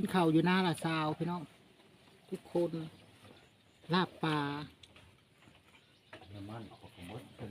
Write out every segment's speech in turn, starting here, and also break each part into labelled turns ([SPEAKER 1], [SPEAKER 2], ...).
[SPEAKER 1] กินข้าวอยู่หน้าละซาวพี่น้องทุกคนลาบปลา
[SPEAKER 2] น้ำมันออกหมดเป็น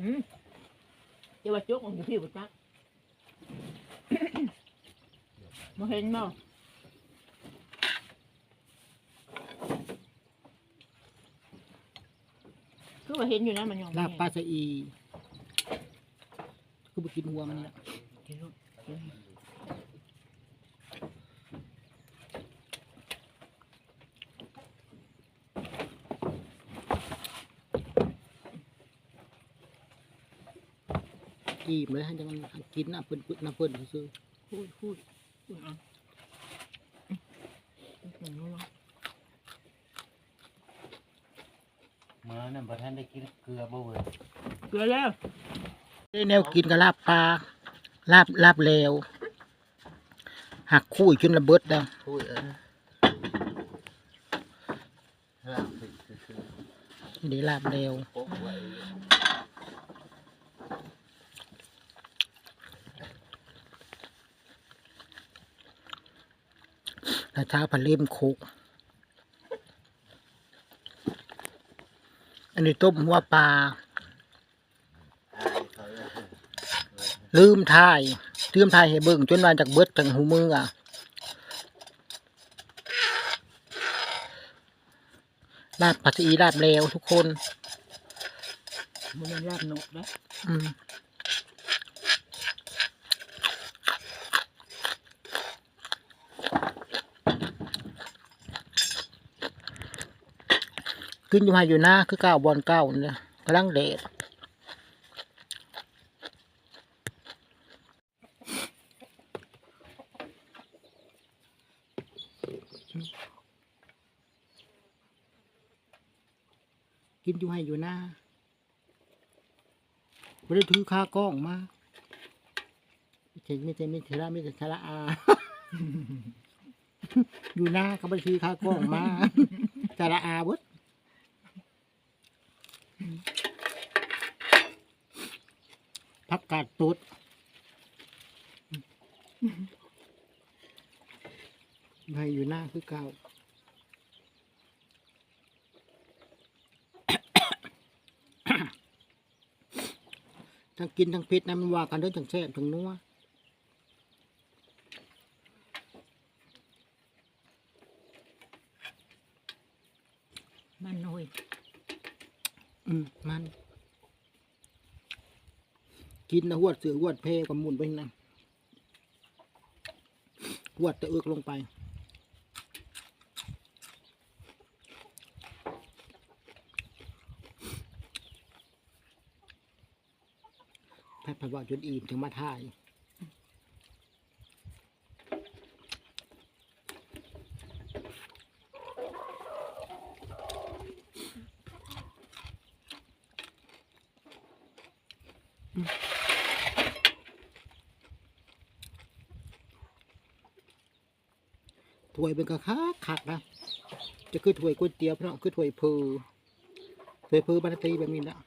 [SPEAKER 3] อืมจ้าว่าจกของพี่บุตรจักมาเห็นบ่ คือว่าเห็นอยู่นะมันยอง
[SPEAKER 1] ลาบปลาสะอีคือไปกินหัวมันเนี่ย
[SPEAKER 3] กินลูกกิน
[SPEAKER 1] กีบเลยฮะจังมันกินน้ำเพิ่นๆน้ำเพิ่นซื้อ
[SPEAKER 3] พูดพูดพูดเอะอย่างนี้เนาะ
[SPEAKER 2] มานั่นประท่านได้กินเกลือบ่เว้ย
[SPEAKER 3] เกลือแล้ว
[SPEAKER 1] ได้แนวกินกับลาบปลาลาบลาบเลวหักคู่จนระเบิดแล้ว
[SPEAKER 2] คุยเออลาบสิคือ
[SPEAKER 1] นี่ได้ลาบเลว
[SPEAKER 2] โป๊ะไว้
[SPEAKER 1] แล้วเช้าผันเล่มโคก อันนี้ต้มหัวปลา
[SPEAKER 2] อายเขาเลย
[SPEAKER 1] ลืมถ่าย ลืมถ่ายให้เบิ่งจนวันจากเบิดถึงหูมืออะลาบผัดซีลาบเลวทุกคน
[SPEAKER 3] มันเป็นลาบนกนะ
[SPEAKER 1] อืม ขึ้นอยู่มาอยู่หน้าคือเก้าบอลเก้าเนี่ยกำลังเดดกินอยู่ให้อยู่หน้าไม่ได้ถือค่ากล้องมาไม่ใช่ไม่ใช่ไม่ใช่ละไม่ใช่ชละอา อยู่หน้าเขาไม่ได้ถือค่ากล้องมาชละอาเบ พักกาดตุดไปอยู่หน้าคือเก่าทั้งกินทั้งพิษนะมันว่ากันเด้วยทั้งแซ่บทั้งนัว
[SPEAKER 3] มันหน่อย
[SPEAKER 1] อืมมัน กินนะหวดเสือหวดเพกับหมุนไปนะหวดตะเอือกลงไปแพทย์พว่าจนอิ่มถึงมาถ่าย ถ้วยเป็นกระคักขักนะจะคือถ้วยก๋วยเตี๋ยวพี่น้องคือถ้วยเพอถ้วยเพอบรรตีแบบนี้นะ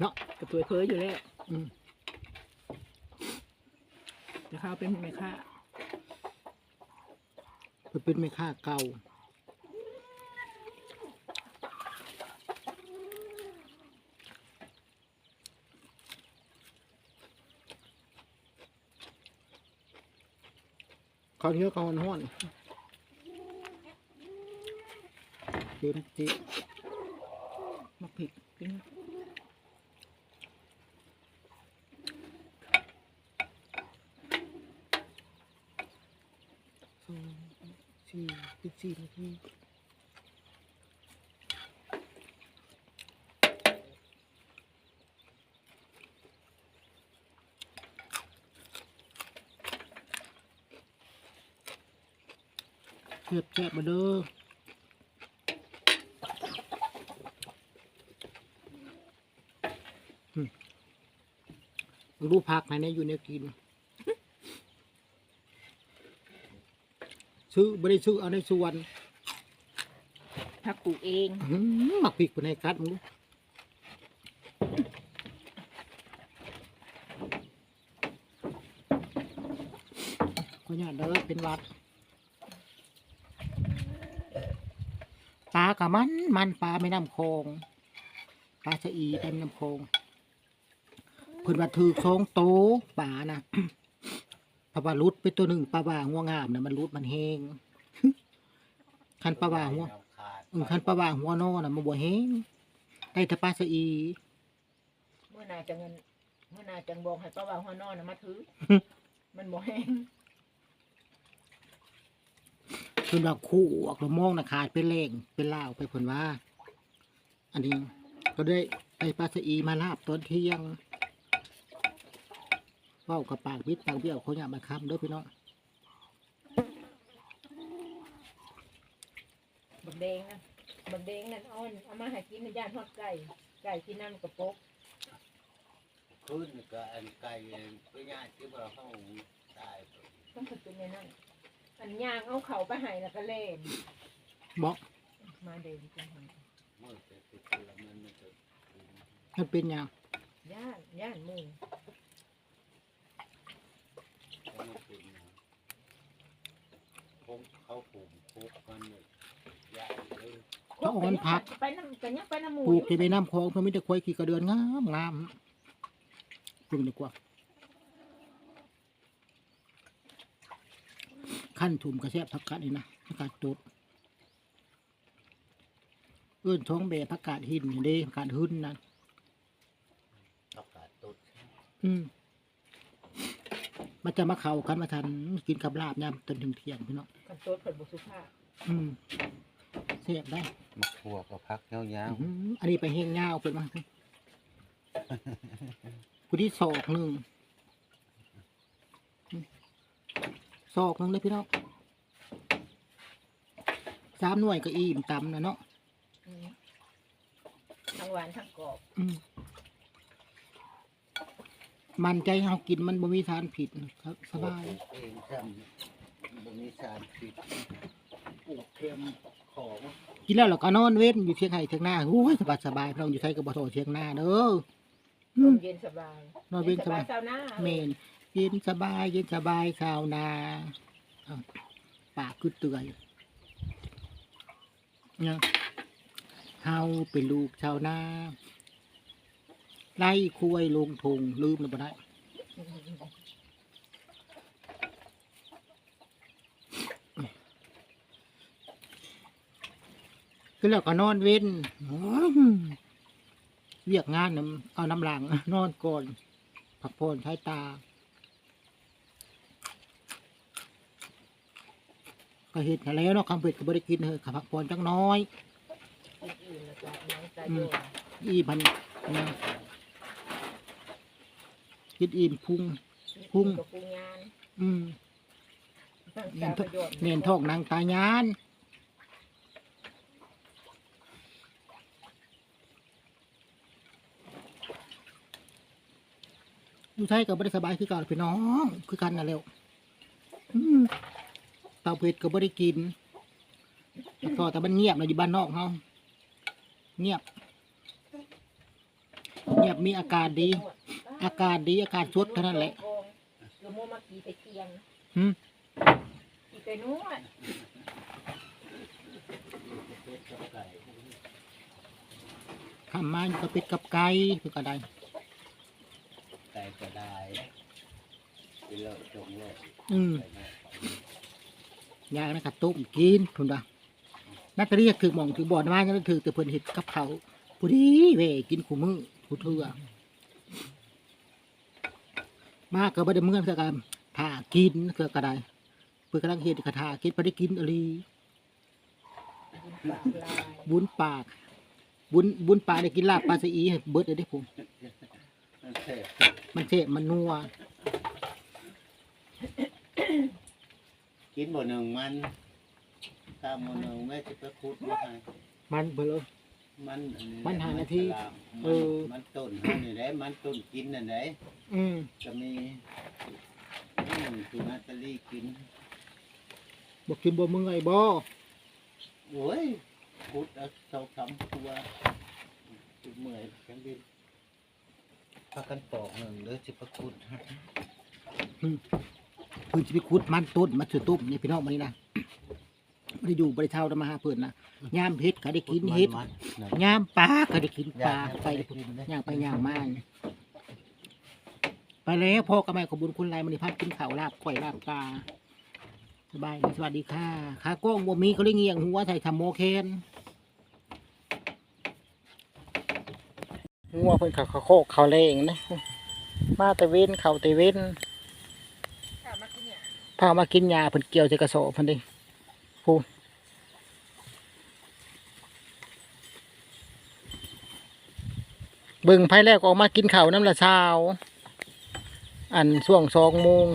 [SPEAKER 1] เนาะ
[SPEAKER 3] กับตัวเพออยู่แล้ว
[SPEAKER 1] อืม
[SPEAKER 3] แต่ข้าวเป็นแม่ค้า
[SPEAKER 1] เพิ่นเป็นแม่ค้าเก่า ข้าวเหนียวข้าวห้อนๆเต็มจี
[SPEAKER 3] มักผิดกิน
[SPEAKER 1] สองสี่สิบสี่นาที เก็บแจกมาเด้ออืมรูปผักไหนเนี่ยอยู่ในกิน ซื้อไม่ได้ซื้อเอาในสวน
[SPEAKER 3] ผักปลูกเอง
[SPEAKER 1] อื้อหือหมักพริกคนในกัดมึงดูก็เนี่ยเด้อเป็นหวัดปลากะมัน มันปลาไม่น้ำโคงปลาชะอีเต็มน้ำโคงเพิ่นว่าถือโคงโตปลานะปลาว่ารุดไปตัวหนึ่งปลาว่าหัวงามนะมันรุดมันแห้งคันปลาว่าหัว
[SPEAKER 2] ขาด
[SPEAKER 1] อืมคันปลาว่าหัวนอน่ะมันบ่แห้งได้แต่ปลาสะอี
[SPEAKER 3] เมื่อนาจะเงินเมื่อนาจังบอกให้ป้าว่าหัวนอนน่ะมาถือมันบ่แห้ง
[SPEAKER 1] เพิ่นว่าคู่ออกละมองน่ะขาดเป็นแรงเป็นลาวไปเพิ่นว่า อันนี้ก็ได้ได้ปลาสะอีมาลาบตอนเที่ยงเว้ากับปากบิดปากเบี้ยวเขาอยากมาค้ำเด้อพี่น้อง
[SPEAKER 3] บักแดงนะบักแดงนั่นเอ้อนเอามาให้กินในย่านทอดไก่ไก่ที่นั่นกระปก
[SPEAKER 2] ขึ้นก็อันไก่ไปย่างที่บ่ห้องตาย
[SPEAKER 3] ต้องฝึกเป็นในนั่น อันย่างเอาเขาไปให้แล้วก็เล่น
[SPEAKER 1] บอก
[SPEAKER 3] มาเดินจังหัน
[SPEAKER 2] เมื่อจะติดเชื้อมันมันจะ
[SPEAKER 1] มันเป็นหยัง
[SPEAKER 3] ย่านย่านหมือ
[SPEAKER 2] มันเป็นผมเขาปลูกปลูกมันเลยย่างเลย
[SPEAKER 1] ถ้าอ่อนผัก
[SPEAKER 3] ไปน้ำกันยังไปน้ำหมู
[SPEAKER 1] ปลูกที่ไปน้ำคลองเพิ่นมีแต่ควายขี่กระเดือนงามงามปลูกดีกว่า ขั้นถุ่มกระแซบผักกาดนี่นะผักกาดตดเอื้นท้องเบะผักกาดหินนี่เด้ผักกาดหึนนั่น
[SPEAKER 2] ประกาศตุด
[SPEAKER 1] อืมมันจะมาเข้ากันมาทันกินกับลาบยามจนถึงเที่ยงพี่น้อง
[SPEAKER 3] กันโตดเผิดบุสุภาพ
[SPEAKER 1] อืมเสียบได้
[SPEAKER 2] มาขัวก็พักยาว
[SPEAKER 1] อื้อหืออันนี้ไปเฮงยาวเป็นมากูที่ศอกหนึ่งอืม ศอกหนึ่งเลยพี่น้องสามหน่วยก็อิ่มตำนะเนาะ
[SPEAKER 3] อืมทั้งหวานทั้งกรอบ
[SPEAKER 1] อืมมันใจเรากินมันบ่มีสารผิดครับ
[SPEAKER 2] ๆ
[SPEAKER 1] สบาย
[SPEAKER 2] ปลูกเองทำบ่มีสารพิษปลูกเค็มของ
[SPEAKER 1] กินแล้วเราก็นอนเว้นอยู่เทียงไห้เทียงหน้าโอ้ยสบายสบายๆพี่น้องอยู่ไทยกับบ่โทเทียงหน้าเด้ออื
[SPEAKER 3] ล
[SPEAKER 1] ม
[SPEAKER 3] มเย็นสบาย
[SPEAKER 1] นอนเว้นสบาย
[SPEAKER 3] เช้าหน้า
[SPEAKER 1] เมน เย็นสบายเย็นสบายชาวนาอ้าวปากคือเตือยเนี่ยเฮาเป็นลูกชาวนาไล่คุยลงทงลืมแล้วบ่ได้ก็แล้วก็นอนเว้นเรียกงานน้ำเอาน้ำหลังนอนก่อนพักผ่อนใช้ตา ก็เห็นแล้วเนาะคำเผ็ดก็บริกินเถอะพักผ่อนจังน้อย
[SPEAKER 3] กินอื่นแล้วก็น้องตาโยน
[SPEAKER 1] อีพันนะกินอิ่มพุงพุ่ง
[SPEAKER 3] กับพุงยาน
[SPEAKER 1] อืม
[SPEAKER 3] น้อง
[SPEAKER 1] เนีย
[SPEAKER 3] ตาน
[SPEAKER 1] ท
[SPEAKER 3] โยน
[SPEAKER 1] เนียนทอกนางตายานอยู่ไทยก็บ่ได้สบายคือเก่าพี่น้อง คือกันน่ะเร็วอืม เตาเผ็ดก็บ่ได้กินแล้วก็แต่มันเงียบเราอยู่บ้านนอกเฮาเงียบ เงียบมีอากาศดี อากาศดีอากาศสดเท่านั้นแหละ
[SPEAKER 3] เดี๋ยวโมมากีไปเทียง
[SPEAKER 1] หืม
[SPEAKER 3] กีไปนวด
[SPEAKER 2] เป็ดกับไก่
[SPEAKER 1] ทำมาอยู่กับเป็ดกับไก่คือก็ได้
[SPEAKER 2] ไก่ก็ได้ไปเลอะจงเลอะ
[SPEAKER 1] อืม
[SPEAKER 2] ไปเลอะ
[SPEAKER 1] ยายนะกระตุ้มกินทุนดานักเรียกถือหมองถือบ่อนมาจะถือแต่เพิ่นเห็ดกับเขาผู้ดีเวกินคู่มือผู้เถื่อมาก็บ่ได้เมื่อนคือกันถ้ากินคือก็ไดเพิ่นกำลังเฮ็ดกระทากินบ่ได้กินอหลี
[SPEAKER 3] บุญปากลา
[SPEAKER 1] บุญบุญบุญปากได้กินลาบปลาสะอีให้เบิดเลยเด้ผม
[SPEAKER 2] มันเสพ
[SPEAKER 1] มันเท่มันนัว
[SPEAKER 2] กินบ่หนึ่งมันถ้าบ่หนึ่งแม่จะไปขุดมาให้
[SPEAKER 1] มันเบิ่เลย
[SPEAKER 2] มันอั
[SPEAKER 1] มันหานาที
[SPEAKER 2] ฉลม
[SPEAKER 1] เออ
[SPEAKER 2] มันต้นเฮานี่แหละมันต้นกินนั่นแหละ
[SPEAKER 1] อืม
[SPEAKER 2] จะมีอืมสุนาตาลีกิน
[SPEAKER 1] บ่กินบ่เมื่อยบ่
[SPEAKER 2] โอ้ยคุดเอาเสาคำตัวจุดเมื่อยจังดิพากันปอกหนึ่งหรือสิพคุดฮะ
[SPEAKER 1] เพิ่นสิไปขุดมันต้นมาสุดตุ้มนี่พี่น้องมานี่นะบ่ได้อยู่บ่ได้เช่ามาหาเพิ่นนะยามเฮ็ดก็ได้กินเฮ็ด
[SPEAKER 2] มัๆนะ
[SPEAKER 1] ยามปลาก็ได้กินป
[SPEAKER 2] ย่า
[SPEAKER 1] ลางไป
[SPEAKER 2] ไปกินนะ
[SPEAKER 1] ย่างไปย่างมาเนี่ยไปแล้วพ่อกับแม่ขอบคุญคุณลายมณีพัฒน์กินข้าวลาบก้อยลาบปลาสบายดีสวัสดีค่ะขากล้องบ่มีเขาเลยเงียงหัวใส่ทำโมเคนหัวเพิ่นเขาเขาโคกเขาเลงนะมาแต่เว้นเขาแต่เว้น
[SPEAKER 3] ถ้ามาที่เนี่ย
[SPEAKER 1] พามากินยาเพิ่นเกี่ยวใส่กระสอบเพิ่นดิพูนเบิ่งไผแรกออกมากินข้าวน้ำละเช้า อันช่วงสองโมง